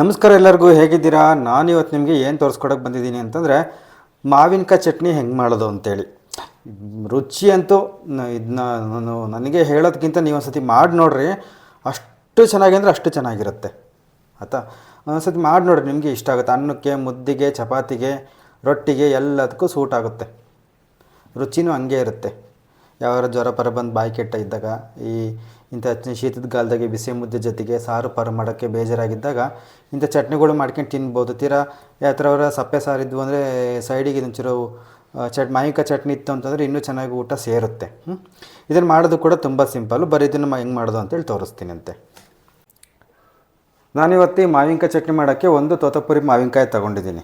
ನಮಸ್ಕಾರ ಎಲ್ಲರಿಗೂ ಹೇಗಿದ್ದೀರಾ? ನಾನು ಇವತ್ತು ನಿಮಗೆ ಏನು ತೋರಿಸ್ಕೊಡಕ್ಕೆ ಬಂದಿದ್ದೀನಿ ಅಂತಂದರೆ ಮಾವಿನಕಾಯಿ ಚಟ್ನಿ ಹೆಂಗೆ ಮಾಡೋದು ಅಂತೇಳಿ. ರುಚಿ ಅಂತೂ ಇದನ್ನ ನಾನು ನನಗೆ ಹೇಳೋದಕ್ಕಿಂತ ನೀವು ಒಂದ್ಸತಿ ಮಾಡಿ ನೋಡ್ರಿ. ಅಷ್ಟು ಚೆನ್ನಾಗಿ ಅಂದರೆ ಅಷ್ಟು ಚೆನ್ನಾಗಿರುತ್ತೆ. ಆಯಿತಾ? ಒಂದ್ಸತಿ ಮಾಡಿ ನೋಡ್ರಿ, ನಿಮಗೆ ಇಷ್ಟ ಆಗುತ್ತೆ. ಅನ್ನಕ್ಕೆ, ಮುದ್ದಿಗೆ, ಚಪಾತಿಗೆ, ರೊಟ್ಟಿಗೆ ಎಲ್ಲದಕ್ಕೂ ಸೂಟ್ ಆಗುತ್ತೆ. ರುಚಿನೂ ಹಂಗೆ ಇರುತ್ತೆ. ಯಾವ್ದಾರು ಜ್ವರ ಪರ ಬಂದು ಬಾಯಿ ಕೆಟ್ಟ ಇದ್ದಾಗ ಈ ಇಂಥ ಶೀತದ ಕಾಲದಾಗೆ ಬಿಸಿ ಮುದ್ದೆ ಜೊತೆಗೆ ಸಾರು ಪಾರು ಮಾಡೋಕ್ಕೆ ಬೇಜಾರಾಗಿದ್ದಾಗ ಇಂಥ ಚಟ್ನಿಗಳು ಮಾಡ್ಕೊಂಡು ತಿನ್ಬೋದು. ತೀರಾ ಯಾವ ಥರ ಅವರ ಸಪ್ಪೆ ಸಾರಿದ್ವು ಅಂದರೆ ಸೈಡಿಗೆ ಇದೊಂಚೂರು ಚಟ್ ಮಾಯಿಕ ಚಟ್ನಿ ಇತ್ತು ಅಂತಂದರೆ ಇನ್ನೂ ಚೆನ್ನಾಗಿ ಊಟ ಸೇರುತ್ತೆ. ಇದನ್ನು ಮಾಡೋದು ಕೂಡ ತುಂಬ ಸಿಂಪಲ್ಲು ಬರೀ ಇದನ್ನು ಹೆಂಗೆ ಮಾಡೋದು ಅಂತೇಳಿ ತೋರಿಸ್ತೀನಂತೆ. ನಾನಿವತ್ತು ಮಾವಿನಕಾಯಿ ಚಟ್ನಿ ಮಾಡೋಕ್ಕೆ ಒಂದು ತೋತಪುರಿ ಮಾವಿನಕಾಯಿ ತೊಗೊಂಡಿದ್ದೀನಿ.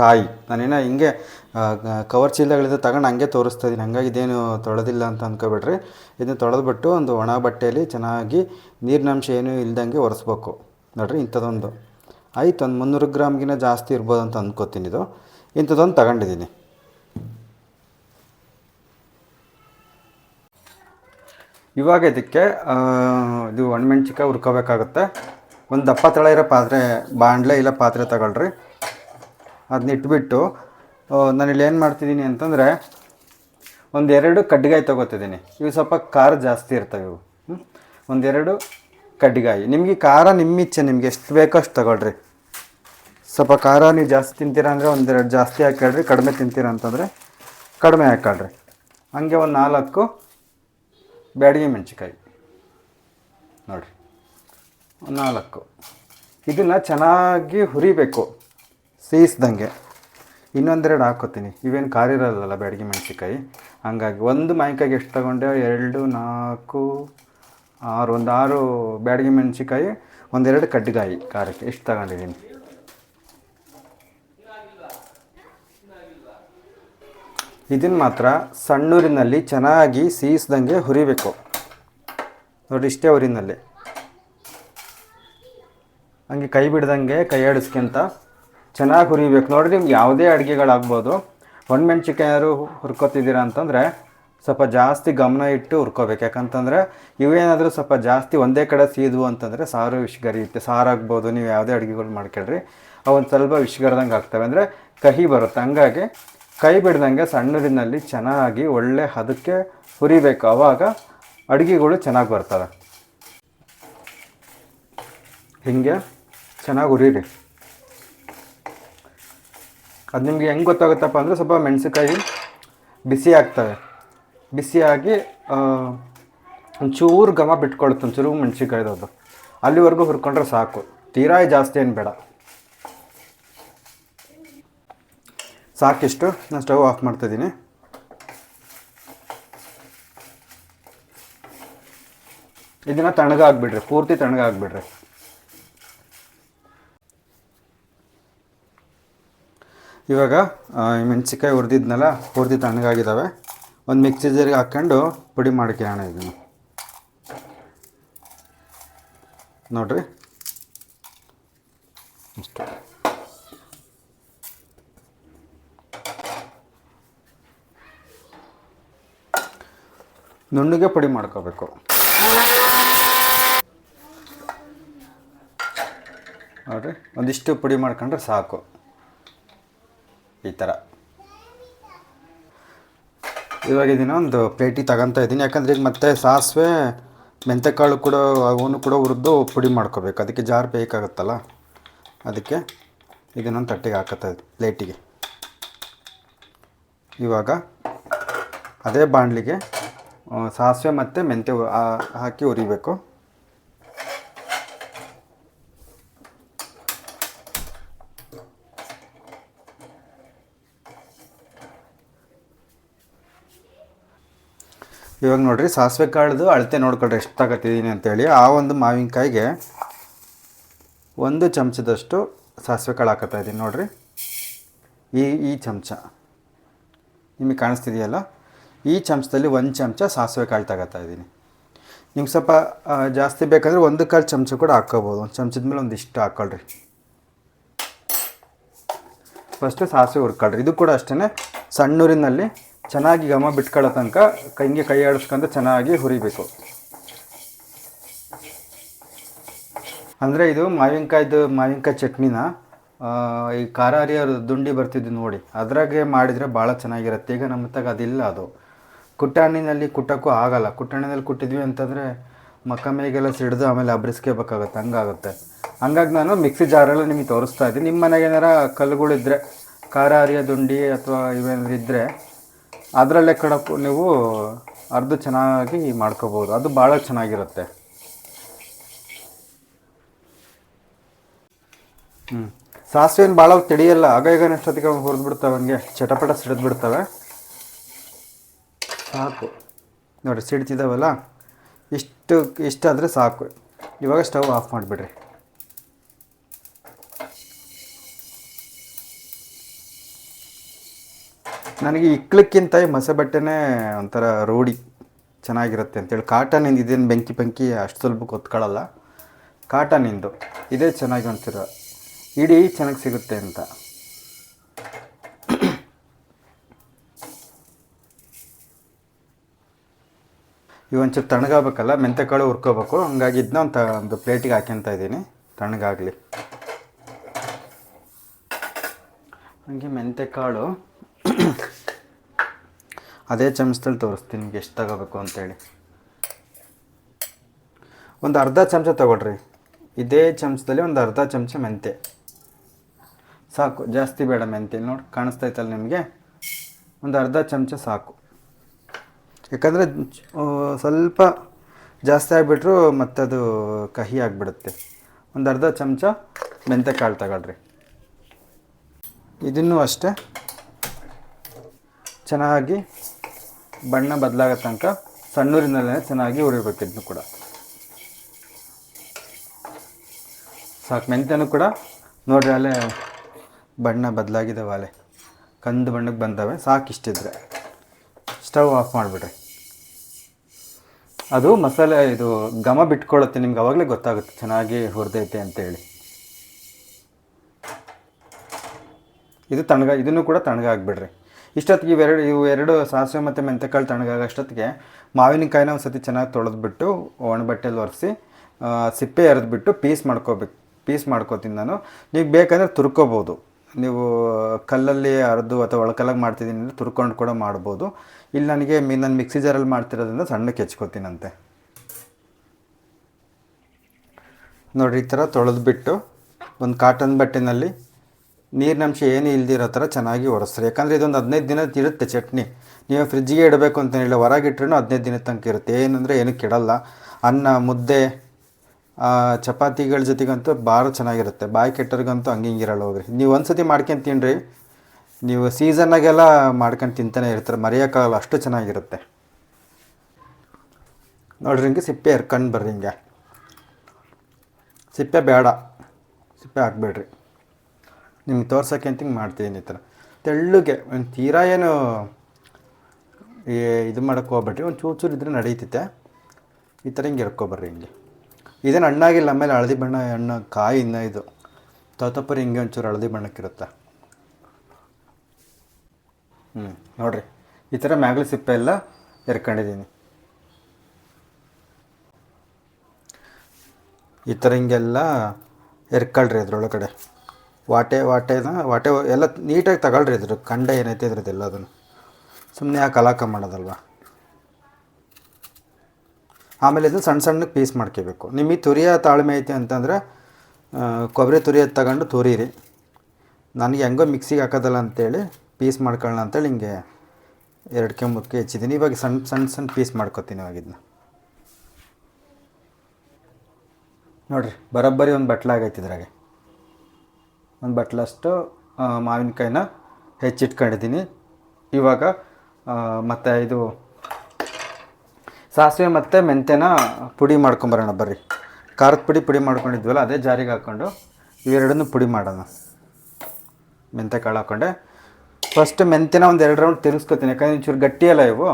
ಕಾಯಿ. ನಾನೇನು ಹಿಂಗೆ ಕವರ್ ಚೀಲಗಳಿಂದ ತಗೊಂಡು ಹಂಗೆ ತೋರಿಸ್ತಾ ಇದ್ದೀನಿ ಹಂಗಾಗಿ ಇದೇನು ತೊಳೆದಿಲ್ಲ ಅಂತ ಅಂದ್ಕೊಬೇಡ್ರಿ ಇದನ್ನು ತೊಳೆದ್ಬಿಟ್ಟು ಒಂದು ಒಣ ಬಟ್ಟೆಯಲ್ಲಿ ಚೆನ್ನಾಗಿ ನೀರಿನಂಶ ಏನೂ ಇಲ್ದಂಗೆ ಒರೆಸ್ಬೇಕು. ನೋಡ್ರಿ ಇಂಥದ್ದೊಂದು. ಆಯ್ತು, ಒಂದು ಮುನ್ನೂರು ಗ್ರಾಮ್ಗಿನ ಜಾಸ್ತಿ ಇರ್ಬೋದು ಅಂತ ಅಂದ್ಕೋತೀನಿ ಇದು. ಇಂಥದ್ದೊಂದು ತಗೊಂಡಿದ್ದೀನಿ ಇವಾಗ ಇದಕ್ಕೆ ಇದು ಒಣಮೆಣ್ಸಿಕಾಯಿ ಹುರ್ಕೋಬೇಕಾಗುತ್ತೆ. ಒಂದು ದಪ್ಪ ತಳ ಇರೋ ಪಾತ್ರೆ ಬಾಣಲೆ ಇಲ್ಲ ಪಾತ್ರೆ ತಗೊಳ್ರಿ. ಅದನ್ನ ಇಟ್ಬಿಟ್ಟು ನಾನಿಲ್ಲಿ ಏನು ಮಾಡ್ತಿದ್ದೀನಿ ಅಂತಂದರೆ ಒಂದೆರಡು ಕಡ್ಡಿಗಾಯಿ ತೊಗೋತಿದ್ದೀನಿ. ಇವು ಸ್ವಲ್ಪ ಖಾರ ಜಾಸ್ತಿ ಇರ್ತವೆ ಇವು? ಒಂದೆರಡು ಕಡ್ಡಿಗಾಯಿ ನಿಮಗೆ ಖಾರ ನಿಮ್ಮ ಇಚ್ಛೆ, ನಿಮ್ಗೆ ಎಷ್ಟು ಬೇಕೋ ಅಷ್ಟು ತಗೊಳ್ರಿ. ಸ್ವಲ್ಪ ಖಾರ ನೀವು ಜಾಸ್ತಿ ತಿಂತೀರ ಅಂದರೆ ಒಂದೆರಡು ಜಾಸ್ತಿ ಹಾಕೊಳ್ರಿ ಕಡಿಮೆ ತಿಂತೀರ ಅಂತಂದರೆ ಕಡಿಮೆ ಹಾಕೊಳ್ರಿ ಹಂಗೆ ಒಂದು ನಾಲ್ಕು ಬ್ಯಾಡಗಿ ಮೆಣಸಿಕಾಯಿ ನೋಡಿರಿ. ನಾಲ್ಕು. ಇದನ್ನು ಚೆನ್ನಾಗಿ ಹುರಿಬೇಕು. ಸೇಯಿಸ್ದಂಗೆ ಇನ್ನೊಂದೆರಡು ಹಾಕೋತೀನಿ. ಇವೇನು ಖಾರ ಇರೋಲ್ಲ ಬ್ಯಾಡಗಿ ಮೆಣಸಿಕಾಯಿ ಹಂಗಾಗಿ ಒಂದು ಮಾವಿನಕಾಯಿಗೆ ಎಷ್ಟು ತಗೊಂಡೆ? ಎರಡು, ನಾಲ್ಕು, ಆರು, ಒಂದು ಆರು ಬ್ಯಾಡಗಿ ಮೆಣಸಿಕಾಯಿ ಒಂದೆರಡು ಕಡ್ಡಿಗಾಯಿ ಖಾರಕ್ಕೆ. ಎಷ್ಟು ತಗೊಂಡಿದ್ದೀನಿ? ಇದನ್ನು ಮಾತ್ರ ಸಣ್ಣೂರಿನಲ್ಲಿ ಚೆನ್ನಾಗಿ ಸೀಸ್ದಂಗೆ ಹುರಿಬೇಕು. ನೋಡಿ, ಇಷ್ಟೇ ಊರಿನಲ್ಲಿ. ಹಂಗೆ ಕೈ ಬಿಡ್ದಂಗೆ ಕೈ ಆಡಿಸ್ಕೊಂತ ಚೆನ್ನಾಗಿ ಹುರಿಬೇಕು. ನೋಡಿರಿ, ನಿಮ್ಗೆ ಯಾವುದೇ ಅಡುಗೆಗಳಾಗ್ಬೋದು. ಒಣಮೆಣ್ಸಿಕಾಯಾರು ಹುರ್ಕೋತಿದ್ದೀರಾ ಅಂತಂದರೆ ಸ್ವಲ್ಪ ಜಾಸ್ತಿ ಗಮನ ಇಟ್ಟು ಹುರ್ಕೋಬೇಕು. ಯಾಕಂತಂದರೆ ಇವೇನಾದರೂ ಸ್ವಲ್ಪ ಜಾಸ್ತಿ ಒಂದೇ ಕಡೆ ಸೀದು ಅಂತಂದರೆ ಸಾರು ವಿಷಗರಿಯುತ್ತೆ. ಸಾರಾಗ್ಬೋದು, ನೀವು ಯಾವುದೇ ಅಡುಗೆಗಳು ಮಾಡ್ಕೊಳ್ರಿ. ಅವೊಂದು ಸ್ವಲ್ಪ ವಿಷಗರ್ದಂಗೆ ಆಗ್ತವೆ. ಅಂದರೆ ಕಹಿ ಬರುತ್ತೆ. ಹಂಗಾಗಿ ಕೈ ಬಿಡ್ದಂಗೆ ಸಣ್ಣದಿನಲ್ಲಿ ಚೆನ್ನಾಗಿ ಒಳ್ಳೆ ಹದಕ್ಕೆ ಹುರಿಬೇಕು. ಆವಾಗ ಅಡುಗೆಗಳು ಚೆನ್ನಾಗಿ ಬರ್ತವೆ. ಹೀಗೆ ಚೆನ್ನಾಗಿ ಹುರಿರಿ. ಅದು ನಿಮಗೆ ಹೆಂಗೆ ಗೊತ್ತಾಗುತ್ತಪ್ಪ ಅಂದರೆ ಸ್ವಲ್ಪ ಮೆಣಸಿನ್ಕಾಯಿ ಬಿಸಿ ಆಗ್ತವೆ. ಬಿಸಿಯಾಗಿ ಒಂಚೂರು ಘಮ ಬಿಟ್ಕೊಳುತ್ತೆ, ಒಂಚೂರು ಮೆಣಸಿನ್ಕಾಯ್ದು ಅದು ಅಲ್ಲಿವರೆಗೂ ಹುರ್ಕೊಂಡ್ರೆ ಸಾಕು. ತೀರಾ ಜಾಸ್ತಿ ಏನು ಬೇಡ. ಸಾಕಿಷ್ಟು. ನಾನು ಸ್ಟವ್ ಆಫ್ ಮಾಡ್ತಾಯಿದ್ದೀನಿ ಇದನ್ನು ತಣ್ಣಗಾಗ್ಬಿಡ್ರಿ ಪೂರ್ತಿ ತಣ್ಣಗಾಗ್ಬಿಡ್ರಿ ಇವಾಗ ಮೆಣಸಿನ್ಕಾಯಿ ಹುರಿದಿದ್ನಲ್ಲ ಹುರಿದು ತಣ್ಣಗಾಗಿದ್ದಾವೆ ಒಂದು ಮಿಕ್ಸಿ ಜಾರಿಗೆ ಹಾಕ್ಕೊಂಡು ಪುಡಿ ಮಾಡ್ಕೊಳ್ಳೋಣ ಇದನ್ನು. ನೋಡ್ರಿ. ಇಷ್ಟು ನುಣ್ಣಗೆ ಪುಡಿ ಮಾಡ್ಕೋಬೇಕು. ನೋಡ್ರಿ, ಒಂದಿಷ್ಟು ಪುಡಿ ಮಾಡ್ಕೊಂಡ್ರೆ ಸಾಕು. ಈ ಥರ. ಇವಾಗ ಇದನ್ನ ಒಂದು ಪ್ಲೇಟಿಗೆ ತಗೊಂತ ಇದ್ದೀನಿ ಯಾಕಂದರೆ ಈಗ ಮತ್ತೆ ಸಾಸಿವೆ, ಮೆಂತೆಕಾಳು ಕೂಡ, ಅವನು ಕೂಡ ಹುರಿದು ಪುಡಿ ಮಾಡ್ಕೋಬೇಕು. ಅದಕ್ಕೆ ಜಾರ್ ಬೇಕಾಗುತ್ತಲ್ಲ? ಅದಕ್ಕೆ ಇದನ್ನೊಂದು ತಟ್ಟೆಗೆ ಹಾಕತ್ತ ಪ್ಲೇಟಿಗೆ. ಇವಾಗ ಅದೇ ಬಾಣಲಿಗೆ ಸಾಸಿವೆ ಮತ್ತು ಮೆಂತ್ಯ ಹಾಕಿ ಹುರಿಬೇಕು. ಇವಾಗ ನೋಡಿರಿ ಸಾಸಿವೆ ಕಾಳ್ದು ಅಳತೆ ನೋಡ್ಕೊಳ್ರಿ ಎಷ್ಟು ತಗೊತಿದ್ದೀನಿ ಅಂತೇಳಿ ಆ ಒಂದು ಮಾವಿನಕಾಯಿಗೆ ಒಂದು ಚಮಚದಷ್ಟು ಸಾಸಿವೆ ಕಾಳು ಹಾಕತ್ತಾ ಇದ್ದೀನಿ ನೋಡಿರಿ. ಈ ಈ ಚಮಚ. ನಿಮಗೆ ಕಾಣಿಸ್ತಿದೆಯಲ್ಲ? ಈ ಚಮಚದಲ್ಲಿ ಒಂದು ಚಮಚ ಸಾಸಿವೆ ಕಾಳು ತಗೋತಾ ಇದ್ದೀನಿ. ನಿಮ್ಗೆ ಸ್ವಲ್ಪ ಜಾಸ್ತಿ ಬೇಕಾದರೆ ಒಂದು ಕಾಲು ಚಮಚ ಕೂಡ ಹಾಕ್ಕೋಬೋದು. ಒಂದು ಚಮಚದ ಮೇಲೆ ಒಂದಿಷ್ಟು ಹಾಕ್ಕೊಳ್ರಿ. ಫಸ್ಟು ಸಾಸಿವೆ ಹುರ್ಕೊಳ್ರಿ. ಇದು ಕೂಡ ಅಷ್ಟೇ ಸಣ್ಣೂರಿನಲ್ಲಿ ಚೆನ್ನಾಗಿ ಘಮ ಬಿಟ್ಕೊಳ್ಳೋ ತನಕ ಕೈಗೆ ಕೈ ಆಡಿಸ್ಕೊಂಡು ಚೆನ್ನಾಗಿ ಹುರಿಬೇಕು. ಅಂದರೆ ಇದು ಮಾವಿನಕಾಯ್ದು, ಮಾವಿನಕಾಯಿ ಚಟ್ನಿನ ಈ ಖಾರ ಅರಿಯೋ ದುಂಡಿ ಬರ್ತಿದ್ದು ನೋಡಿ. ಅದರಾಗೆ ಮಾಡಿದರೆ ಭಾಳ ಚೆನ್ನಾಗಿರುತ್ತೆ. ಈಗ ನಮ್ಮ ತಗ ಅದಿಲ್ಲ ಅದು. ಕುಟ್ಟಾಣಿನಲ್ಲಿ ಕುಟ್ಟೋಕ್ಕೂ ಆಗಲ್ಲ. ಕುಟ್ಟಾಣಿನಲ್ಲಿ ಕುಟ್ಟಿದ್ವಿ ಅಂತಂದರೆ ಮಕ್ಕ ಮೇಗೆಲ್ಲ ಸಿಡಿದು ಆಮೇಲೆ ಅಬ್ರಿಸ್ಕೋಬೇಕಾಗತ್ತೆ. ಹಂಗಾಗುತ್ತೆ. ಹಂಗಾಗಿ ನಾನು ಮಿಕ್ಸಿ ಜಾರೆಲ್ಲ ನಿಮಗೆ ತೋರಿಸ್ತಾ ಇದ್ದೀನಿ. ನಿಮ್ಮ ಮನೆಗೆ ಏನಾರ ಕಲ್ಲುಗಳಿದ್ರೆ ಖಾರ ಅರಿಯೋ ದುಂಡಿ ಅಥವಾ ಇವೇನಾದ್ರು ಇದ್ದರೆ ಅದರಲ್ಲೇ ಕಡಪು ನೀವು ಅರ್ಧ ಚೆನ್ನಾಗಿ ಮಾಡ್ಕೋಬೋದು ಅದು ಭಾಳ ಚೆನ್ನಾಗಿರುತ್ತೆ. ಹ್ಞೂ ಸಾಸಿವೆ ಏನು ಭಾಳ ತಿಳಿಯಲ್ಲ, ಆಗ ಈಗ ಅಷ್ಟೊತ್ತಿಗೆ ಹುರಿದು ಬಿಡ್ತವೆ ಹಂಗೆ, ಚಟಪಟ ಸಿಡಿದು ಬಿಡ್ತವೆ ಸಾಕು. ನೋಡಿ ಸಿಡ್ತಿದ್ದಾವಲ್ಲ ಇಷ್ಟು, ಇಷ್ಟಾದರೆ ಸಾಕು. ಇವಾಗ ಸ್ಟವ್ ಆಫ್ ಮಾಡಿಬಿಡ್ರಿ. ನನಗೆ ಇಕ್ಳಕ್ಕಿಂತ ಈ ಮಸೆ ಬಟ್ಟೆನೇ ಒಂಥರ ರೂಢಿ ಚೆನ್ನಾಗಿರುತ್ತೆ ಅಂತೇಳಿ. ಕಾಟನ್ ಇದೇನು ಬೆಂಕಿ ಬೆಂಕಿ ಅಷ್ಟು ಸ್ವಲ್ಪ ಹೊತ್ಕೊಳ್ಳಲ್ಲ ಕಾಟನಿಂದು ಇದೇ ಚೆನ್ನಾಗಿ ಅಂತೀರ. ಇಡೀ ಚೆನ್ನಾಗಿ ಸಿಗುತ್ತೆ ಅಂತ. ಇವೊಂಚೂರು ತಣ್ಣಗಾಗಬೇಕಲ್ಲ, ಮೆಂತೆಕಾಳು ಹುರ್ಕೋಬೇಕು. ಹಂಗಾಗಿ ಇದನ್ನ ಒಂದು ಒಂದು ಪ್ಲೇಟಿಗೆ ಹಾಕ್ಯಂತ ಇದ್ದೀನಿ, ತಣ್ಣಗಾಗಲಿ. ಹಂಗೆ ಮೆಂತೆಕಾಳು. ಅದೇ ಚಮಚದಲ್ಲಿ ತೋರಿಸ್ತೀನಿ, ನಿಮ್ಗೆ ಎಷ್ಟು ತಗೋಬೇಕು ಅಂತೇಳಿ. ಒಂದು ಅರ್ಧ ಚಮಚ ತಗೊಳ್ರಿ. ಇದೇ ಚಮಚದಲ್ಲಿ ಒಂದು ಅರ್ಧ ಚಮಚ ಮೆಂತೆ ಸಾಕು, ಜಾಸ್ತಿ ಬೇಡ ಮೆಂತೆ ನೋಡಿ ಕಾಣಿಸ್ತೈತಲ್ಲ ನಿಮಗೆ? ಒಂದು ಅರ್ಧ ಚಮಚ ಸಾಕು. ಯಾಕಂದರೆ ಸ್ವಲ್ಪ ಜಾಸ್ತಿ ಆಗಿಬಿಟ್ರು ಮತ್ತದು ಕಹಿ ಆಗಿಬಿಡುತ್ತೆ. ಒಂದು ಅರ್ಧ ಚಮಚ ಮೆಂತೆ ಕಾಳು ತಗೊಳ್ರಿ. ಇದನ್ನು ಅಷ್ಟೇ. ಚೆನ್ನಾಗಿ ಬಣ್ಣ ಬದಲಾಗೋ ತನಕ ಸಣ್ಣೂರಿನಲ್ಲೇ ಚೆನ್ನಾಗಿ ಹುರಿಬೇಕು ಇದನ್ನು ಕೂಡ. ಸಾಕು ಮೆಂತ್ಯನೂ ಕೂಡ ನೋಡ್ರಿ ಅಲ್ಲೇ ಬಣ್ಣ ಬದಲಾಗಿದೆ ಅಲ್ಲೇ ಕಂದು ಬಣ್ಣಕ್ಕೆ ಬಂದವೆ, ಸಾಕು ಇಷ್ಟಿದ್ರೆ. Stove off ಮಾಡಿಬಿಡ್ರಿ. ಅದು ಮಸಾಲೆ, ಇದು ಘಮ ಬಿಟ್ಕೊಳ್ಳುತ್ತೆ, ನಿಮ್ಗೆ ಅವಾಗಲೇ ಗೊತ್ತಾಗುತ್ತೆ ಚೆನ್ನಾಗಿ ಹುರಿದೈತೆ ಅಂತೇಳಿ. ಇದು ತಣ್ಗ, ಇದನ್ನು ಕೂಡ ತಣ್ಣಗಾಗ್ಬಿಡ್ರಿ ಇಷ್ಟೊತ್ತಿಗೆ ಇವೆರಡು ಇವು ಎರಡು ಸಾಸಿವೆ ಮತ್ತು ಮೆಂತೆಕಾಳು ತಣ್ಣಗಾಗ ಅಷ್ಟೊತ್ತಿಗೆ ಮಾವಿನಕಾಯಿನ ಒಂದು ಸತಿ ಚೆನ್ನಾಗಿ ತೊಳೆದ್ಬಿಟ್ಟು ಒಣ ಬಟ್ಟೆಲಿ ಒರೆಸಿ ಸಿಪ್ಪೆ ಎರೆದ್ಬಿಟ್ಟು ಪೀಸ್ ಮಾಡ್ಕೋಬೇಕು ಪೀಸ್ ಮಾಡ್ಕೋತೀನಿ ನಾನು. ನೀವು ಬೇಕಂದರೆ ತುರ್ಕೋಬೋದು. ನೀವು ಕಲ್ಲಲ್ಲಿ ಅರೆದು ಅಥವಾ ಒಳಕಲ್ಲಾಗಿ ಮಾಡ್ತಿದ್ದೀನಿ ಅಂದರೆ ತುರ್ಕೊಂಡು ಕೂಡ ಮಾಡ್ಬೋದು. ಇಲ್ಲಿ ನನಗೆ ಮೀ ನಾನು ಮಿಕ್ಸಿ ಜಾರಲ್ಲಿ ಮಾಡ್ತಿರೋದ್ರಿಂದ ಸಣ್ಣಕ್ಕೆ ಹೆಚ್ಕೋತೀನಂತೆ. ನೋಡಿರಿ ಈ ಥರ ತೊಳೆದ್ಬಿಟ್ಟು ಒಂದು ಕಾಟನ್ ಬಟ್ಟೆನಲ್ಲಿ ನೀರಿನಂಶ ಏನು ಇಲ್ದಿರೋ ಥರ ಚೆನ್ನಾಗಿ ಒರೆಸ್ರಿ. ಯಾಕಂದರೆ ಇದೊಂದು ಹದಿನೈದು ದಿನ ಇರುತ್ತೆ ಚಟ್ನಿ. ನೀವು ಫ್ರಿಜ್ಜಿಗೆ ಇಡಬೇಕು ಅಂತೇನಿಲ್ಲ ಹೊರಗೆ ಇಟ್ರೂ ಹದಿನೈದು ದಿನದ ತನಕ ಇರುತ್ತೆ. ಏನಂದರೆ ಏನೂ ಕೆಡಲ್ಲ. ಅನ್ನ, ಮುದ್ದೆ ಚಪಾತಿಗಳ ಜೊತೆಗಂತೂ ಭಾಳ ಚೆನ್ನಾಗಿರುತ್ತೆ. ಬಾಯಿ ಕೆಟ್ಟರಿಗಂತೂ ಹಂಗೆ ಹಿಂಗಿರಲ್ಲ ಹೋಗ್ರಿ. ನೀವು ಒಂದು ಸತಿ ಮಾಡ್ಕೊಂಡು ತಿನ್ನಿರಿ ನೀವು ಸೀಸನ್ನಾಗೆಲ್ಲ ಮಾಡ್ಕೊಂಡು ತಿಂತಾನೆ ಇರ್ತಾರೆ. ಮರೆಯೋಕ್ಕಾಗಲ್ಲ, ಅಷ್ಟು ಚೆನ್ನಾಗಿರುತ್ತೆ. ನೋಡ್ರಿ ಹಿಂಗೆ ಸಿಪ್ಪೆ ಎರ್ಕೊಂಡು ಬರ್ರಿ ಹಿಂಗೆ. ಸಿಪ್ಪೆ ಬೇಡ. ಸಿಪ್ಪೆ ಹಾಕ್ಬೇಡ್ರಿ. ನಿಮ್ಗೆ ತೋರ್ಸೋಕೆ ಅಂತ ಹಿಂಗೆ ಮಾಡ್ತಿದ್ದೀನಿ ಈ ಥರ. ತೆಳ್ಳಗೆ ಒಂದು ತೀರಾ ಏನು ಇದು ಮಾಡೋಕ್ಕೆ ಹೋಗ್ಬೇಡ್ರಿ, ಒಂದು ಚೂರು ಚೂರು ಇದ್ರೆ ನಡೀತೈತೆ. ಈ ಥರ ಹಿಂಗೆ ಇರ್ಕೊಬರ್ರಿ ಹಿಂಗೆ. ಇದೇನು ಹಣ್ಣಾಗಿಲ್ಲ, ಆಮೇಲೆ ಹಳದಿ ಬಣ್ಣ ಹಣ್ಣು, ಕಾಯಿ ಇನ್ನೂ ಇದು. ತೋತಪರಿ ಹಿಂಗೆ ಒಂಚೂರು ಹಳದಿ ಬಣ್ಣಕ್ಕಿರುತ್ತೆ. ಹ್ಞೂ ನೋಡಿರಿ. ಈ ಥರ ಮ್ಯಾಗ್ಲಿ ಸಿಪ್ಪೆ ಎಲ್ಲ ಎರ್ಕೊಂಡಿದ್ದೀನಿ. ಈ ಥರ ಹಿಂಗೆಲ್ಲ ಎರ್ಕೊಳ್ರಿ ಅದ್ರೊಳಗಡೆ. ವಾಟೆ ವಾಟೆನ ವಾಟೆ ಎಲ್ಲ ನೀಟಾಗಿ ತಗೊಳ್ರಿ ಇದ್ರ ಕಂಡ ಏನೈತೆ ಇದ್ರದ್ದು ಎಲ್ಲದನ್ನು ಸುಮ್ಮನೆ ಆ ಕಲಾಕ ಮಾಡೋದಲ್ವ? ಆಮೇಲೆ ಇದನ್ನು ಸಣ್ಣ ಸಣ್ಣಕ್ಕೆ ಪೀಸ್ ಮಾಡ್ಕೋಬೇಕು. ನಿಮಗೆ ತುರಿಯ ತಾಳ್ಮೆ ಐತೆ ಅಂತಂದರೆ ಕೊಬ್ಬರಿ ತುರಿಯೋದು ತಗೊಂಡು ತುರೀರಿ. ನನಗೆ ಹೆಂಗೋ ಮಿಕ್ಸಿಗೆ ಹಾಕೋದಲ್ಲ ಅಂತೇಳಿ ಪೀಸ್ ಮಾಡ್ಕೊಳ್ಳೋಣ ಅಂತೇಳಿ ಹಿಂಗೆ ಎರಡು ಕೆಂಬಕ್ಕೆ ಹೆಚ್ಚಿದ್ದೀನಿ. ಇವಾಗ ಸಣ್ಣ ಸಣ್ಣ ಸಣ್ಣ ಪೀಸ್ ಮಾಡ್ಕೊತೀನಿ ಇವಾಗ ಇದನ್ನ. ನೋಡಿರಿ, ಬರೋಬ್ಬರಿ ಒಂದು ಬಟ್ಲಾಗೈತೆ ಇದ್ರಾಗೆ. ಒಂದು ಬಟ್ಲಷ್ಟು ಮಾವಿನಕಾಯಿನ ಹೆಚ್ಚಿಟ್ಕೊಂಡಿದ್ದೀನಿ. ಇವಾಗ ಮತ್ತು ಇದು ಸಾಸಿವೆ ಮತ್ತು ಮೆಂತ್ಯನ ಪುಡಿ ಮಾಡ್ಕೊಂಬರೋಣ ಬರ್ರಿ. ಖಾರದ ಪುಡಿ ಪುಡಿ ಮಾಡ್ಕೊಂಡಿದ್ವಲ್ಲ, ಅದೇ ಜಾರಿಗೆ ಹಾಕ್ಕೊಂಡು ಇವೆರಡನ್ನೂ ಪುಡಿ ಮಾಡೋಣ. ಮೆಂತ್ಯ ಕಾಳು ಹಾಕ್ಕೊಂಡೆ ಫಸ್ಟ್ ಮೆಂತ್ಯನ ಒಂದು ಎರಡು ರೌಂಡ್ ತಿರುಗಿಸ್ಕೊತೀನಿ. ಯಾಕಂದರೆ ಒಂಚೂರು ಗಟ್ಟಿಯಲ್ಲ ಇವು.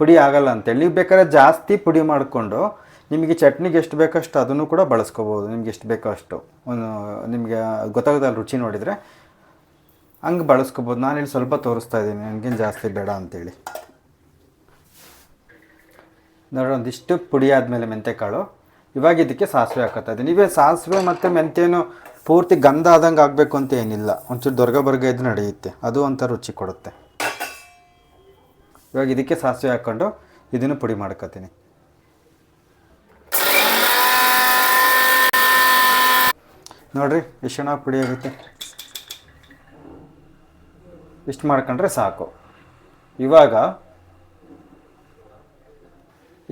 ಪುಡಿ ಆಗಲ್ಲ ಅಂತೇಳಿ. ನೀವು ಬೇಕಾದ್ರೆ ಜಾಸ್ತಿ ಪುಡಿ ಮಾಡಿಕೊಂಡು ನಿಮಗೆ ಚಟ್ನಿಗೆ ಎಷ್ಟು ಬೇಕಷ್ಟು ಅದನ್ನು ಕೂಡ ಬಳಸ್ಕೋಬೋದು. ನಿಮ್ಗೆ ಎಷ್ಟು ಬೇಕೋ ಅಷ್ಟು ಒಂದು, ನಿಮಗೆ ಗೊತ್ತಾಗೋದಲ್ಲ ರುಚಿ ನೋಡಿದರೆ ಹಂಗೆ ಬಳಸ್ಕೋಬೋದು. ನಾನಿಲ್ಲಿ ಸ್ವಲ್ಪ ತೋರಿಸ್ತಾ ಇದ್ದೀನಿ. ನನಗೇನು ಜಾಸ್ತಿ ಬೇಡ ಅಂತೇಳಿ. ನೋಡೋಣ, ಒಂದಿಷ್ಟು ಪುಡಿ ಆದಮೇಲೆ ಮೆಂತೆಕಾಳು. ಇವಾಗ ಇದಕ್ಕೆ ಸಾಸಿವೆ ಹಾಕೋತಾ ಇದ್ದೀನಿ. ನೀವೇ ಸಾಸಿವೆ ಮತ್ತು ಮೆಂತ್ಯನು ಪೂರ್ತಿ ಗಂಧ ಆದಂಗೆ ಆಗಬೇಕು ಅಂತ ಏನಿಲ್ಲ. ಒಂಚೂರು ದೊರ್ಗ ಬರ್ಗ ಇದು ನಡೆಯುತ್ತೆ. ಅದು ಅಂತ ರುಚಿ ಕೊಡುತ್ತೆ. ಇವಾಗ ಇದಕ್ಕೆ ಸಾಸಿವೆ ಹಾಕ್ಕೊಂಡು ಇದನ್ನು ಪುಡಿ ಮಾಡ್ಕೊತೀನಿ. ನೋಡ್ರಿ ಎಷ್ಟು ಚೆನ್ನಾಗಿ ಪುಡಿ ಆಗುತ್ತೆ ಇಷ್ಟು ಮಾಡ್ಕೊಂಡ್ರೆ ಸಾಕು. ಇವಾಗ,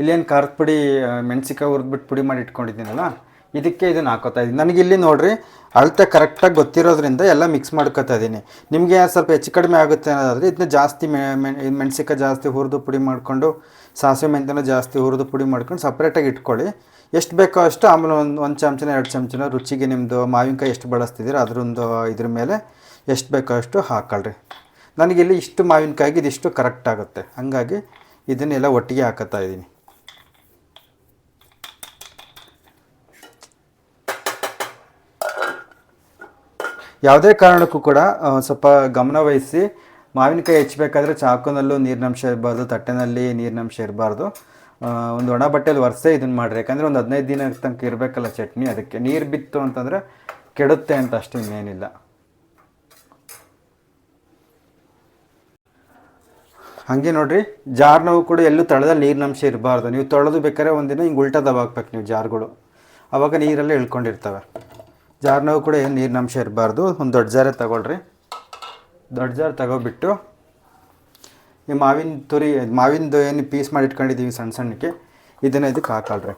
ಇಲ್ಲೇನು ಖಾರದ ಪುಡಿ ಮೆಣಸಿಕಾಯಿ ಹುರಿದ್ಬಿಟ್ಟು ಪುಡಿ ಮಾಡಿ ಇಟ್ಕೊಂಡಿದ್ದೀನಲ್ಲ ಇದಕ್ಕೆ ಇದನ್ನು ಹಾಕೋತಾ ಇದ್ದೀನಿ ನನಗೆ ಇಲ್ಲಿ ನೋಡ್ರಿ ಅಳತೆ ಕರೆಕ್ಟಾಗಿ ಗೊತ್ತಿರೋದ್ರಿಂದ ಎಲ್ಲ ಮಿಕ್ಸ್ ಮಾಡ್ಕೊತಾ ಇದ್ದೀನಿ ನಿಮಗೆ ಸ್ವಲ್ಪ ಹೆಚ್ಚು ಕಡಿಮೆ ಆಗುತ್ತೆ ಅನ್ನೋದಾದರೆ ಇದನ್ನ ಜಾಸ್ತಿ ಮೆ ಮೆಣಸಿಕಾಯಿ ಜಾಸ್ತಿ ಹುರಿದು ಪುಡಿ ಮಾಡಿಕೊಂಡು, ಸಾಸಿವೆ ಮೆಂತ್ಯನ ಜಾಸ್ತಿ ಹುರಿದು ಪುಡಿ ಮಾಡ್ಕೊಂಡು ಸಪ್ರೇಟಾಗಿ ಇಟ್ಕೊಳ್ಳಿ. ಎಷ್ಟು ಬೇಕೋ ಅಷ್ಟು ಆಮೇಲೆ ಒಂದು ಒಂದು ಚಮಚನ, ಎರಡು ಚಮಚನ ರುಚಿಗೆ ನಿಮ್ಮದು ಮಾವಿನಕಾಯಿ ಎಷ್ಟು ಬಳಸ್ತಿದ್ದೀರ ಅದರೊಂದು ಇದ್ರ ಮೇಲೆ ಎಷ್ಟು ಬೇಕೋ ಅಷ್ಟು ಹಾಕೊಳ್ರಿ. ನನಗಿಲ್ಲಿ ಇಷ್ಟು ಮಾವಿನಕಾಯಿಗೆ ಇದಿಷ್ಟು ಕರೆಕ್ಟ್ ಆಗುತ್ತೆ. ಹಾಗಾಗಿ ಇದನ್ನೆಲ್ಲ ಒಟ್ಟಿಗೆ ಹಾಕತ್ತಾ ಇದ್ದೀನಿ ಯಾವುದೇ ಕಾರಣಕ್ಕೂ ಕೂಡ ಸ್ವಲ್ಪ ಗಮನವಹಿಸಿ ಮಾವಿನಕಾಯಿ ಹೆಚ್ಚಬೇಕಾದ್ರೆ ಚಾಕುನಲ್ಲೂ ನೀರಿನಂಶ ಇರಬಾರ್ದು, ತಟ್ಟೆನಲ್ಲಿ ನೀರಿನಂಶ ಇರಬಾರ್ದು. ಒಂದು ಒಣ ಬಟ್ಟೆಯಲ್ಲಿ ಒರೆಸೇ ಇದನ್ನು ಮಾಡಿರಿ. ಯಾಕಂದರೆ ಒಂದು ಹದಿನೈದು ದಿನ ತನಕ ಇರಬೇಕಲ್ಲ ಚಟ್ನಿ, ಅದಕ್ಕೆ ನೀರು ಬಿತ್ತು ಅಂತಂದರೆ ಕೆಡುತ್ತೆ ಅಂತ ಅಷ್ಟು ಇನ್ನೇನಿಲ್ಲ. ಹಾಗೆ ನೋಡ್ರಿ, ಜಾರ್ನವು ಕೂಡ ಎಲ್ಲೂ ತಳದಲ್ಲಿ ನೀರಿನಂಶ ಇರಬಾರ್ದು. ನೀವು ತೊಳೆದು ಬೇಕಾದ್ರೆ ಒಂದಿನ ಹಿಂಗೆ ಉಲ್ಟಾ ದಬಾಕ್ಬೇಕು ನೀವು ಜಾರ್ಗಳು. ಅವಾಗ ನೀರಲ್ಲೇ ಇಳ್ಕೊಂಡಿರ್ತವೆ. ಜಾರ್ನವು ಕೂಡ ಏನು ನೀರಿನಂಶ ಇರಬಾರ್ದು. ಒಂದು ದೊಡ್ಡ ಜಾರೆ ತಗೊಳ್ರಿ. ದೊಡ್ಡ ಜಾರ್ ತಗೊಬಿಟ್ಟು ಈ ಮಾವಿನ ತುರಿ ಮಾವಿನದು ಏನು ಪೀಸ್ ಮಾಡಿ ಇಟ್ಕೊಂಡಿದ್ದೀವಿ ಸಣ್ಣ ಸಣ್ಣಕ್ಕೆ, ಇದನ್ನು ಇದಕ್ಕೆ ಹಾಕಲ್ರಿ.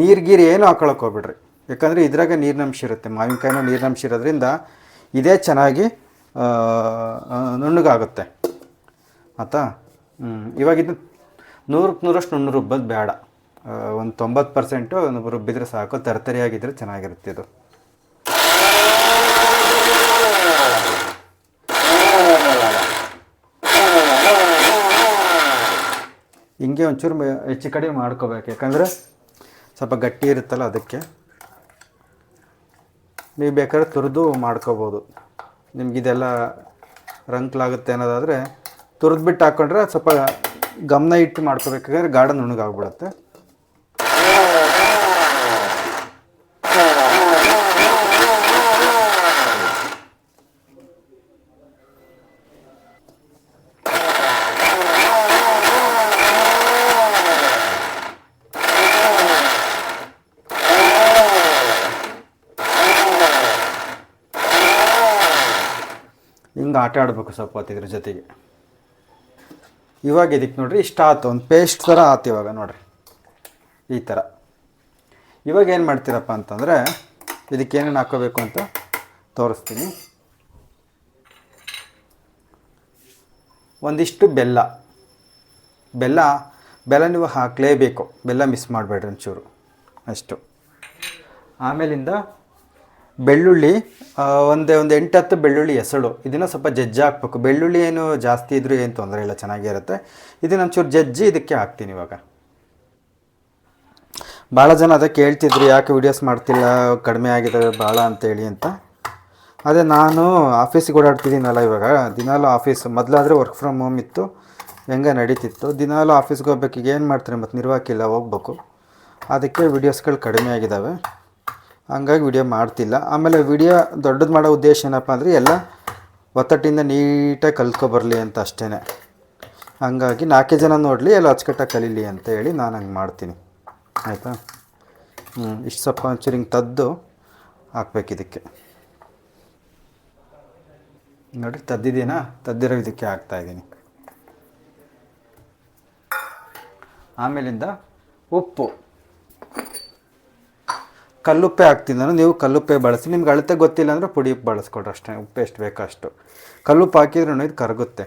ನೀರು ಗೀರು ಏನು ಹಾಕೊಳಕ್ಕೆ ಹೋಗ್ಬಿಡ್ರಿ. ಯಾಕಂದರೆ ಇದ್ರಾಗ ನೀರಿನಂಶ ಇರುತ್ತೆ. ಮಾವಿನಕಾಯಿನೂ ನೀರಿನಂಶ ಇರೋದ್ರಿಂದ ಇದೇ ಚೆನ್ನಾಗಿ ನುಣ್ಣಗಾಗುತ್ತೆ. ಆಯ್ತಾ ಇವಾಗ ಇದು ನೂರಕ್ಕೆ ನೂರಷ್ಟು ನುಣ್ಣು ರುಬ್ಬೋದು ಬೇಡ. ಒಂದು ತೊಂಬತ್ತು ಪರ್ಸೆಂಟು ರುಬ್ಬಿದ್ರೆ ಸಾಕು ತರತರಿಯಾಗಿದ್ದರೆ ಚೆನ್ನಾಗಿರುತ್ತೆ ಇದು. ಹಿಂಗೆ ಒಂಚೂರು ಹೆಚ್ಚು ಕಡಿಮೆ ಮಾಡ್ಕೋಬೇಕು, ಯಾಕಂದರೆ ಸ್ವಲ್ಪ ಗಟ್ಟಿ ಇರುತ್ತಲ್ಲ ಅದಕ್ಕೆ. ನೀವು ಬೇಕಾದ್ರೆ ತುರಿದು ಮಾಡ್ಕೋಬೋದು. ನಿಮಗಿದೆಲ್ಲ ರಂಕ್ಲಾಗುತ್ತೆ ಅನ್ನೋದಾದರೆ, ತುರಿದ್ಬಿಟ್ಟು ಹಾಕ್ಕೊಂಡ್ರೆ ಸ್ವಲ್ಪ ಗಮನ ಇಟ್ಟು ಮಾಡ್ಕೋಬೇಕಾದ್ರೆ ಗಾರ್ಡನ್ ನುಣ್ಣಗಾಗ್ಬಿಡುತ್ತೆ ಹಿಂಗೆ ಆಟ ಆಡಬೇಕು ಸ್ವಲ್ಪ ಹೊತ್ತು ಇದ್ರ ಜೊತೆಗೆ. ಇವಾಗ ಇದಕ್ಕೆ ನೋಡಿರಿ ಇಷ್ಟ ಆಯ್ತು ಒಂದು ಪೇಸ್ಟ್ ಥರ ಆತು ಇವಾಗ ನೋಡ್ರಿ. ಈ ಥರ ಇವಾಗ ಏನು ಮಾಡ್ತೀರಪ್ಪ ಅಂತಂದರೆ ಇದಕ್ಕೆ ಏನೇನು ಹಾಕೋಬೇಕು ಅಂತ ತೋರಿಸ್ತೀನಿ. ಒಂದಿಷ್ಟು ಬೆಲ್ಲ. ಬೆಲ್ಲ ಬೆಲ್ಲ ನೀವು ಹಾಕಲೇಬೇಕು. ಬೆಲ್ಲ ಮಿಸ್ ಮಾಡಬೇಡ್ರಿ ಒಂಚೂರು. ಅಷ್ಟು. ಆಮೇಲಿಂದ ಬೆಳ್ಳುಳ್ಳಿ ಒಂದೇ, ಒಂದು ಎಂಟು ಹತ್ತು ಬೆಳ್ಳುಳ್ಳಿ ಎಸಳು ಇದನ್ನು ಸ್ವಲ್ಪ ಜಜ್ಜಿ ಹಾಕ್ಬೇಕು. ಬೆಳ್ಳುಳ್ಳಿ ಏನು ಜಾಸ್ತಿ ಇದ್ರೂ ಏನು ತೊಂದರೆ ಇಲ್ಲ ಚೆನ್ನಾಗಿರುತ್ತೆ ಇದನ್ನು ಒಂಚೂರು ಜಜ್ಜಿ ಇದಕ್ಕೆ ಹಾಕ್ತೀನಿ ಇವಾಗ. ಭಾಳ ಜನ ಅದೇ ಕೇಳ್ತಿದ್ರು, ಯಾಕೆ ವಿಡಿಯೋಸ್ ಮಾಡ್ತಿಲ್ಲ? ಕಡಿಮೆ ಆಗಿದ್ದಾವೆ ಭಾಳ ಅಂತೇಳಿ ಅಂತ. ಅದೇ ನಾನು ಆಫೀಸಿಗೆ ಓಡಾಡ್ತಿದ್ದೀನಲ್ಲ ಇವಾಗ. ದಿನಾಲು ಆಫೀಸ್ ಮೊದಲಾದರೆ ವರ್ಕ್ ಫ್ರಮ್ ಹೋಮ್ ಇತ್ತು. ಹೆಂಗೆ ನಡೀತಿತ್ತು? ದಿನಾಲು ಆಫೀಸ್ಗೆ ಈಗ ಏನು ಮಾಡ್ತಾರೆ? ಮತ್ತು ನಿರ್ವಾಕಿಲ್ಲ ಹೋಗ್ಬೇಕು. ಅದಕ್ಕೆ ವೀಡಿಯೋಸ್ಗಳು ಕಡಿಮೆ ಆಗಿದ್ದಾವೆ ಹಂಗಾಗಿ ವಿಡಿಯೋ ಮಾಡ್ತಿಲ್ಲ. ಆಮೇಲೆ ವಿಡಿಯೋ ದೊಡ್ಡದು ಮಾಡೋ ಉದ್ದೇಶ ಏನಪ್ಪ ಅಂದರೆ ಎಲ್ಲ ಒತ್ತಟ್ಟಿಂದ ನೀಟಾಗಿ ಕಲ್ತ್ಕೊಬರಲಿ ಅಂತ ಅಷ್ಟೇ ಹಂಗಾಗಿ ನಾಲ್ಕೇ ಜನ ನೋಡಲಿ, ಎಲ್ಲ ಅಚ್ಚುಕಟ್ಟಾಗಿ ಕಲೀಲಿ ಅಂತ ಹೇಳಿ ನಾನು ಹಂಗೆ ಮಾಡ್ತೀನಿ. ಆಯಿತಾ? ಹ್ಞೂ ಇಷ್ಟು ಸ್ವಲ್ಪ ಒಂಚೂರಿಂಗ್ ತದ್ದು ಹಾಕ್ಬೇಕು ಇದಕ್ಕೆ ನೋಡಿ ತದ್ದಿದ್ದೀನಾ ತದ್ದಿರೋ ಇದಕ್ಕೆ ಹಾಕ್ತಾಯಿದ್ದೀನಿ ಆಮೇಲಿಂದ ಉಪ್ಪು. ಕಲ್ಲುಪ್ಪೆ ಹಾಕ್ತೀನಿ ನಾನು ನೀವು ಕಲ್ಲುಪ್ಪೆ ಬಳಸಿ. ನಿಮ್ಗೆ ಅಳತೆ ಗೊತ್ತಿಲ್ಲ ಅಂದರೆ ಪುಡಿ ಉಪ್ಪು ಬಳಸ್ಕೊಡ್ರಿ ಅಷ್ಟೇ, ಉಪ್ಪು ಎಷ್ಟು ಬೇಕೋ ಅಷ್ಟು. ಕಲ್ಲುಪ್ಪು ಹಾಕಿದ್ರೂ ಇದು ಕರಗುತ್ತೆ.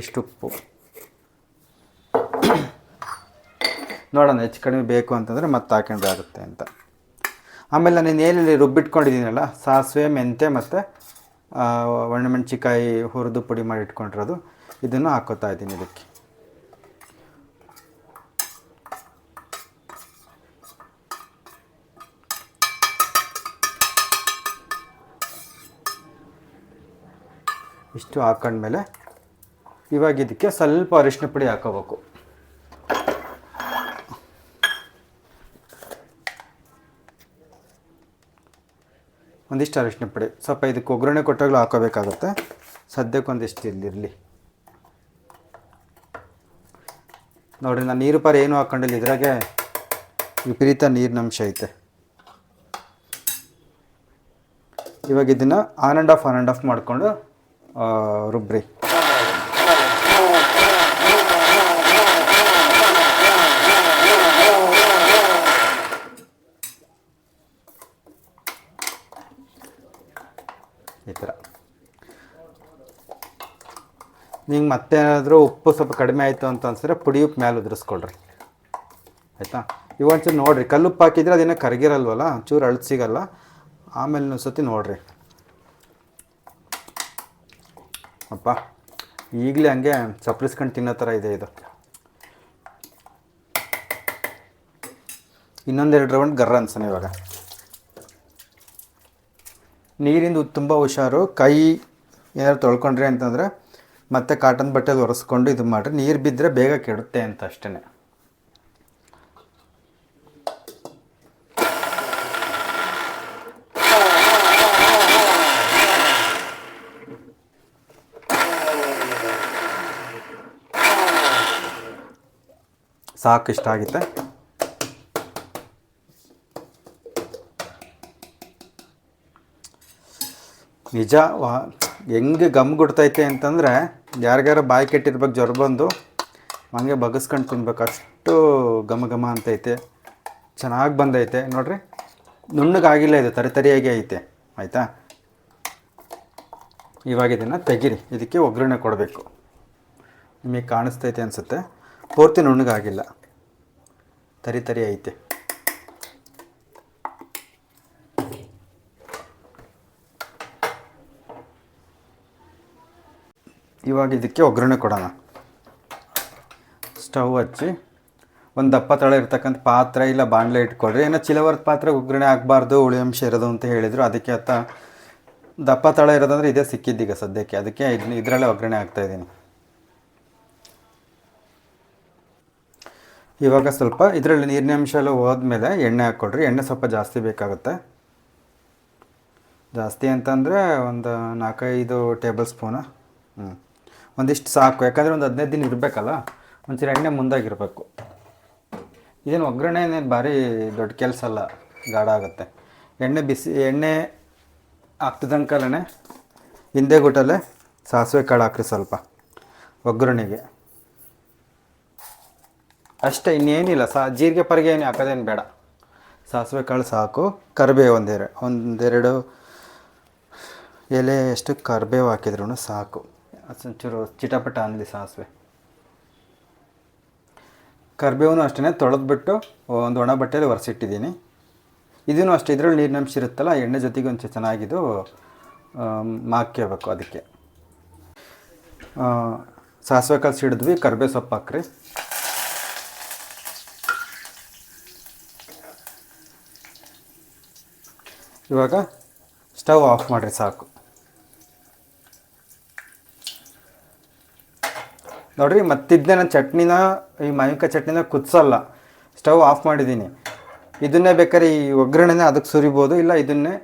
ಇಷ್ಟು ಉಪ್ಪು. ನೋಡೋಣ ಹೆಚ್ಚು ಕಡಿಮೆ ಬೇಕು ಅಂತಂದರೆ ಮತ್ತೆ ಹಾಕೊಂಡ್ರೆ ಆಗುತ್ತೆ ಅಂತ. ಆಮೇಲೆ ನಾನು ಏನಲ್ಲಿ ರುಬ್ಬಿಟ್ಕೊಂಡಿದ್ದೀನಲ್ಲ, ಸಾಸಿವೆ ಮೆಂತೆ ಮತ್ತು ಒಣಮೆಣ್ಸಿಕಾಯಿ ಹುರಿದು ಪುಡಿ ಮಾಡಿ ಇಟ್ಕೊಂಡಿರೋದು. ಇದನ್ನು ಹಾಕೋತಾ ಇದ್ದೀನಿ ಇದಕ್ಕೆ. ಇಷ್ಟು ಹಾಕೊಂಡ್ಮೇಲೆ ಇವಾಗ ಇದಕ್ಕೆ ಸ್ವಲ್ಪ ಅರಿಶಿನ ಪುಡಿ ಹಾಕೋಬೇಕು. ಒಂದಿಷ್ಟು ಅರಿಶಿನ ಪುಡಿ. ಸ್ವಲ್ಪ ಇದಕ್ಕೆ ಒಗ್ಗರಣೆ ಕೊಟ್ಟಾಗಲೂ ಹಾಕೋಬೇಕಾಗುತ್ತೆ. ಸದ್ಯಕ್ಕೆ ಒಂದಿಷ್ಟು ಇಲ್ಲಿ ಇಲ್ಲಿರಲಿ ನೋಡಿರಿ, ನಾನು ನೀರು ಪಾರ ಏನು ಹಾಕೊಂಡಿಲ್ಲ. ಇದ್ರಾಗೆ ವಿಪರೀತ ನೀರಿನಂಶ ಐತೆ. ಇವಾಗ ಇದನ್ನು on and off on and off ಮಾಡಿಕೊಂಡು ರುಬ್ರಿ. ಈ ಥರ ನಿಂಗೆ ಮತ್ತೇನಾದರೂ ಉಪ್ಪು ಸ್ವಲ್ಪ ಕಡಿಮೆ ಆಯಿತು ಅಂತ ಅನ್ಸಿದ್ರೆ ಪುಡಿ ಉಪ್ಪು ಮೇಲೆ ಉದುರಿಸ್ಕೊಳ್ರಿ. ಆಯಿತಾ? ಇವೊಂಚೂರು ನೋಡಿರಿ. ಕಲ್ಲುಪ್ಪು ಹಾಕಿದ್ರೆ ಅದೇನೋ ಕರಗಿರಲ್ವಲ್ಲ? ಚೂರು ಅಳ್ಸಿಗಲ್ಲ. ಆಮೇಲೆ ಇನ್ನೊಂದು ಸತಿ ನೋಡಿರಿ. ಅಪ್ಪ, ಈಗಲೇ ಹಂಗೆ ಚಪ್ಪಲಿಸ್ಕೊಂಡು ತಿನ್ನೋ ಥರ ಇದೆ ಇದು. ಇನ್ನೊಂದೆರಡು ರೌಂಡ್ ಗರ್ರ ಅನ್ಸನೆ ಇವಾಗ. ನೀರಿಂದ ತುಂಬ ಹುಷಾರು. ಕೈ ಏನಾದ್ರು ತೊಳ್ಕೊಂಡ್ರಿ ಅಂತಂದರೆ ಮತ್ತೆ ಕಾಟನ್ ಬಟ್ಟೆಲಿ ಒರೆಸ್ಕೊಂಡು ಇದು ಮಾಡಿರಿ. ನೀರು ಬಿದ್ದರೆ ಬೇಗ ಕೆಡುತ್ತೆ ಅಂತ ಅಷ್ಟೇ ಸಾಕು, ಇಷ್ಟ ಆಗುತ್ತೆ. ನಿಜ, ವಾ, ಹೆಂಗೆ ಗಮ್ ಗುಡ್ತೈತೆ ಅಂತಂದರೆ ಯಾರಿಗಾರ ಬಾಯಿ ಕೆಟ್ಟಿರ್ಬೇಕು ಜ್ವರ ಬಂದು ಹಂಗೆ ಬಗಸ್ಕೊಂಡು ತಿನ್ಬೇಕು. ಅಷ್ಟು ಘಮ ಘಮ ಅಂತೈತೆ. ಚೆನ್ನಾಗಿ ಬಂದೈತೆ. ನೋಡ್ರಿ, ನುಣ್ಣಗಾಗಿಲ್ಲ ಇದು, ತರಿ ತರಿಯಾಗಿ ಐತೆ. ಆಯಿತಾ? ಇವಾಗ ಇದನ್ನು ತೆಗೀರಿ. ಇದಕ್ಕೆ ಒಗ್ಗರಣೆ ಕೊಡಬೇಕು. ನಿಮಗೆ ಕಾಣಿಸ್ತೈತೆ ಅನಿಸುತ್ತೆ. ಪೂರ್ತಿ ನುಣ್ಣಗಾಗಿಲ್ಲ. ತರಿ ತರಿ ಐತೆ. ಇವಾಗ ಇದಕ್ಕೆ ಒಗ್ಗರಣೆ ಕೊಡೋಣ. ಸ್ಟವ್ ಹಚ್ಚಿ ಒಂದು ದಪ್ಪ ತಳ ಇರ್ತಕ್ಕಂಥ ಪಾತ್ರೆ ಇಲ್ಲ ಬಾಣಲೆ ಇಟ್ಕೊಳ್ರಿ. ಏನೋ ಚಿಲವರ್ದ ಪಾತ್ರೆ ಒಗ್ಗರಣೆ ಆಗಬಾರ್ದು, ಹುಳಿ ಅಂಶ ಇರೋದು ಅಂತ ಹೇಳಿದರು. ಅದಕ್ಕೆ ಅತ್ತ ದಪ್ಪ ತಳ ಇರೋದಂದ್ರೆ ಇದೇ ಸಿಕ್ಕಿದ್ದೀಗ ಸದ್ಯಕ್ಕೆ. ಅದಕ್ಕೆ ಇದನ್ನ ಇದರಲ್ಲೇ ಒಗ್ಗರಣೆ ಹಾಕ್ತಾಯಿದ್ದೀನಿ ಇವಾಗ ಸ್ವಲ್ಪ ಇದರಲ್ಲಿ ನೀರಿನ ಅಂಶ ಎಲ್ಲ ಹೋದ್ಮೇಲೆ ಎಣ್ಣೆ ಹಾಕ್ಕೊಡ್ರಿ. ಎಣ್ಣೆ ಸ್ವಲ್ಪ ಜಾಸ್ತಿ ಬೇಕಾಗುತ್ತೆ. ಜಾಸ್ತಿ ಅಂತಂದರೆ ಒಂದು ನಾಲ್ಕೈದು ಟೇಬಲ್ ಸ್ಪೂನ. ಹ್ಞೂ ಒಂದಿಷ್ಟು ಸಾಕು. ಯಾಕಂದರೆ ಒಂದು ಹದಿನೈದು ದಿನ ಇರಬೇಕಲ್ಲ, ಒಂಚೂರು ಎಣ್ಣೆ ಮುಂದಾಗಿರಬೇಕು. ಇದೇನು ಒಗ್ಗರಣೆ ಏನೇನು ಭಾರಿ ದೊಡ್ಡ ಕೆಲಸ ಅಲ್ಲ ಗಾಢ ಆಗುತ್ತೆ ಎಣ್ಣೆ ಬಿಸಿ, ಎಣ್ಣೆ ಹಾಕ್ತಿದ್ದಂಕಲ್ಲೇ ಹಿಂದೆ ಗುಟ್ಟಲ್ಲೇ ಸಾಸಿವೆ ಕಾಳು ಹಾಕ್ರಿ ಸ್ವಲ್ಪ ಒಗ್ಗರಣೆಗೆ. ಅಷ್ಟೇ ಇನ್ನೇನಿಲ್ಲ, ಸಾ ಜೀರಿಗೆ ಪರಿಗೆ ಏನು ಹಾಕೋದೇನು ಬೇಡ. ಸಾಸಿವೆ ಕಾಳು ಸಾಕು, ಕರಿಬೇವು ಒಂದೆರಡು ಒಂದೆರಡು ಎಲೆ ಎಷ್ಟು ಕರಿಬೇವು ಹಾಕಿದ್ರು ಸಾಕು. ಒಂಚೂರು ಚಿಟಪಟ ಅನ್ನಲಿ ಸಾಸಿವೆ. ಕರಿಬೇವು ಅಷ್ಟೇ ತೊಳೆದ್ಬಿಟ್ಟು ಒಂದು ಒಣ ಬಟ್ಟೆಯಲ್ಲಿ ಒರೆಸಿಟ್ಟಿದ್ದೀನಿ. ಇದೂ ಅಷ್ಟೇ, ಇದರಲ್ಲಿ ನೀರಿನಂಶ ಇರುತ್ತಲ್ಲ, ಎಣ್ಣೆ ಜೊತೆಗೆ ಒಂಚೂರು ಚೆನ್ನಾಗಿದ್ದು ಮಾಕ್ಕೋಬೇಕು ಅದಕ್ಕೆ. ಸಾಸಿವೆ ಕಾಳು ಸಿಡಿದ್ವಿ, ಕರಿಬೇವು ಸೊಪ್ಪು ಹಾಕ್ರಿ ಇವಾಗ ಸ್ಟವ್ ಆಫ್ ಮಾಡಿರಿ ಸಾಕು. ನೋಡ್ರಿ ಮತ್ತಿದ್ದೆ ನಾನು ಚಟ್ನಿನ, ಈ ಮಾವಿನಕಾಯಿ ಚಟ್ನಿನ ಕುದಿಸಲ್ಲ. ಸ್ಟವ್ ಆಫ್ ಮಾಡಿದ್ದೀನಿ. ಇದನ್ನೇ ಬೇಕಾದ್ರೆ ಈ ಒಗ್ಗರಣೆನೇ ಅದಕ್ಕೆ ಸುರಿಬೋದು, ಇಲ್ಲ ಇದನ್ನೇ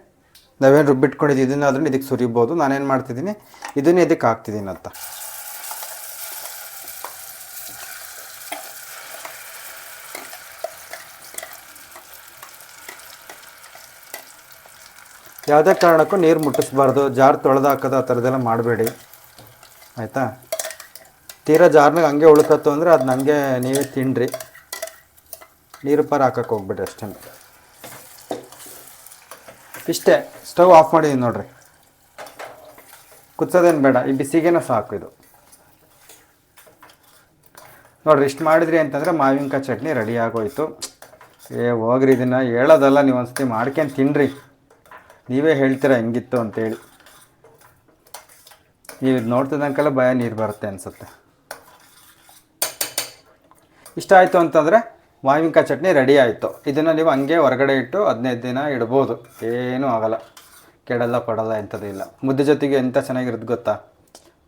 ನಾವೇನು ರುಬ್ಬಿಟ್ಕೊಂಡಿದ್ದೀವಿ ಇದನ್ನ ಅದನ್ನು ಇದಕ್ಕೆ ಸುರಿಬೋದು. ನಾನೇನು ಮಾಡ್ತಿದ್ದೀನಿ, ಇದನ್ನೇ ಇದಕ್ಕೆ ಹಾಕ್ತಿದ್ದೀನಿ ಅಂತ. ಯಾವುದೇ ಕಾರಣಕ್ಕೂ ನೀರು ಮುಟ್ಟಿಸ್ಬಾರ್ದು. ಜಾರ್ ತೊಳೆದು ಹಾಕೋದು ಆ ಥರದ್ದೆಲ್ಲ ಮಾಡಬೇಡಿ. ಆಯಿತಾ? ತೀರಾ ಜಾರ್ನಾಗ ಹಂಗೆ ಉಳ್ಕತ್ತು ಅಂದರೆ ಅದು ನನಗೆ ನೀವೇ ತಿನ್ನಿರಿ ನೀರು ಪಾರು ಹಾಕಕ್ಕೆ ಹೋಗ್ಬಿಡಿ ಅಷ್ಟೇ ಇಷ್ಟೇ, ಸ್ಟವ್ ಆಫ್ ಮಾಡಿದ್ದೀನಿ ನೋಡಿರಿ. ಕುಚ್ಚೋದೇನು ಬೇಡ, ಈ ಬಿಸಿಗೇನೋ ಸಾಕು ಇದು. ನೋಡ್ರಿ, ಇಷ್ಟು ಮಾಡಿದ್ರಿ ಅಂತಂದರೆ ಮಾವಿನಕಾಯಿ ಚಟ್ನಿ ರೆಡಿ ಆಗೋಯ್ತು. ಏ ಹೋಗ್ರಿ, ಇದನ್ನು ಹೇಳೋದಲ್ಲ, ನೀವು ಒಂದ್ಸತಿ ಮಾಡ್ಕೊಂಡು ತಿನ್ನಿರಿ ನೀವೇ ಹೇಳ್ತೀರ ಹೆಂಗಿತ್ತು ಅಂತೇಳಿ. ನೀವು ಇದು ನೋಡ್ತಿದ್ದಂಕೆಲ್ಲ ಭಯ ನೀರು ಬರುತ್ತೆ ಅನಿಸುತ್ತೆ. ಇಷ್ಟ ಆಯಿತು ಅಂತಂದರೆ ಮಾವಿನಕಾಯಿ ಚಟ್ನಿ ರೆಡಿ ಆಯಿತು. ಇದನ್ನು ನೀವು ಹಂಗೆ ಹೊರಗಡೆ ಇಟ್ಟು ಹದಿನೈದು ದಿನ ಇಡ್ಬೋದು. ಏನೂ ಆಗಲ್ಲ. ಕೆಡಲ್ಲ ಪಡಲ್ಲ ಎಂಥದ್ದು ಇಲ್ಲ. ಮುದ್ದೆ ಜೊತೆಗೆ ಎಂಥ ಚೆನ್ನಾಗಿರುತ್ತೆ ಗೊತ್ತಾ?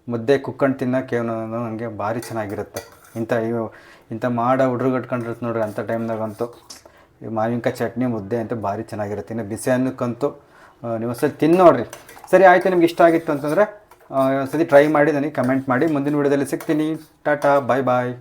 ಮುದ್ದೆ ಕುಕ್ಕೊಂಡು ತಿನ್ನೋಕೆ ಏನೋ ನನಗೆ ಭಾರಿ ಚೆನ್ನಾಗಿರುತ್ತೆ. ಇಂಥ ಇವು ಇಂಥ ಮಾಡ ಹುಡ್ರು ಕಟ್ಕೊಂಡಿರುತ್ತೆ ನೋಡ್ರಿ ಅಂಥ ಟೈಮ್ದಾಗಂತೂ ಈ ಮಾವಿನಕಾಯಿ ಚಟ್ನಿ ಮುದ್ದೆ ಅಂತ ಭಾರಿ ಚೆನ್ನಾಗಿರುತ್ತೆ. ಇನ್ನು ಬಿಸಿ ಅನ್ನಕ್ಕಂತೂ ನೀವು ಸರಿ ತಿಂದು ನೋಡ್ರಿ ಸರಿ, ಆಯಿತು, ನಿಮ್ಗೆ ಇಷ್ಟ ಆಗಿತ್ತು ಅಂತಂದರೆ ಒಂದ್ಸತಿ ಟ್ರೈ ಮಾಡಿ ನನಗೆ ಕಮೆಂಟ್ ಮಾಡಿ. ಮುಂದಿನ ವಿಡಿಯೋದಲ್ಲಿ ಸಿಗ್ತೀನಿ. ಟಾಟಾ ಬಾಯ್ ಬಾಯ್